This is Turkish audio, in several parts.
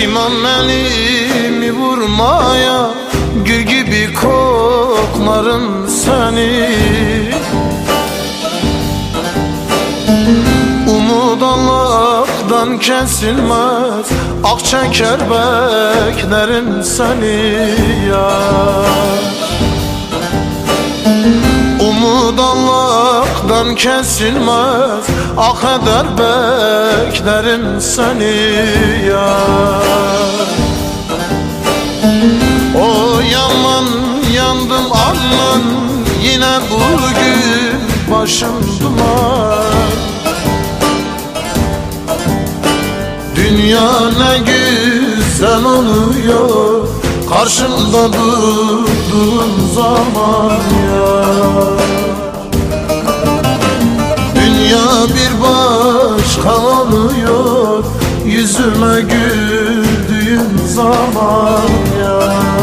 Kıymam elimi vurmaya Gül gibi koklarım seni. Umut Allah'tan kesilmez Ak çeker beklerim seni ya. Umut Allah'tan kesilmez Ah eder beklerim seni ya başım duman. Dünya ne güzel oluyor Karşımda durduğun zaman ya. Dünya bir başka oluyor Yüzüme güldüğün zaman ya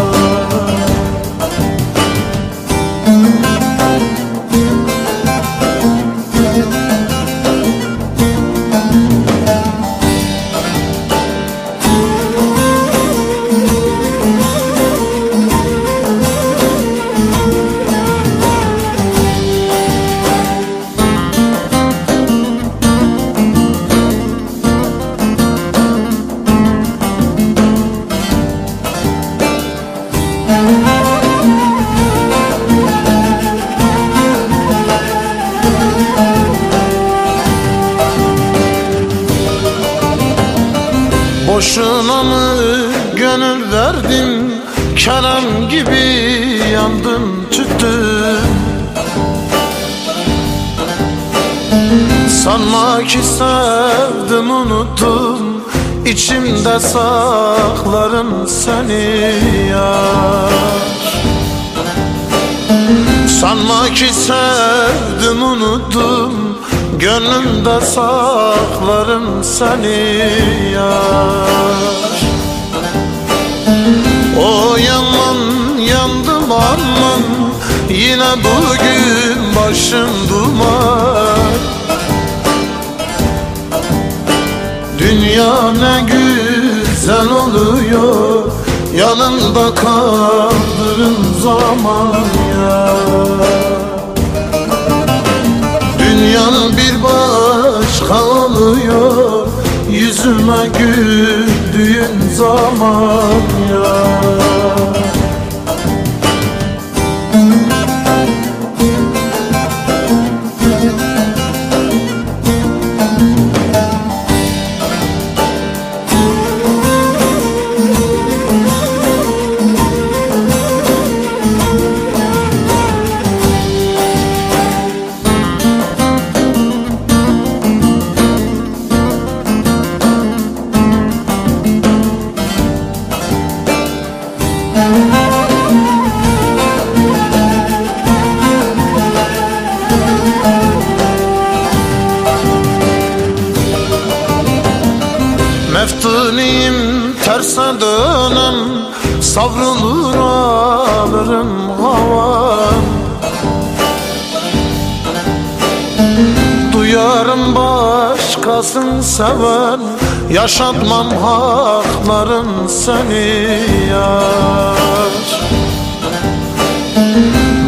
Boşuna mı gönül verdim Kerem gibi yandım tüttüm Sanma ki sevdim unuttum. İçimde saklarım seni yar. Sanma ki sevdim unuttum Gönlümde saklarım seni yar. O yaman yandım aman Yine bugün başım duman. Dünya ne güzel oluyor Yanında kaldırın zaman ya Dünya bir başka oluyor Yüzüme güldüğün zaman ya Meftuniyim terse dönem Savrulur alırım havan. Duyarım başkasın seven Yaşatmam haklarım seni yar.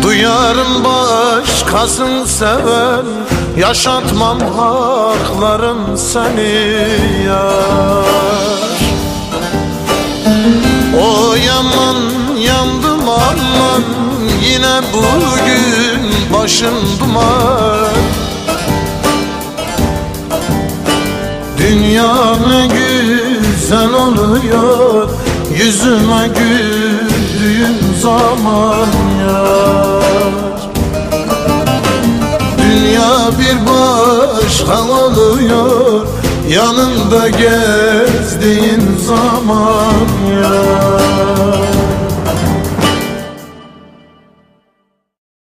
Duyarım başkasın seven Yaşatmam haklarım seni yar. O yaman yandım aman Yine bugün başım duman. Dünya ne güzel oluyor Yüzüme güldüğün zaman yar Dünya bir başka oluyor Yanında gezdiğin zaman yar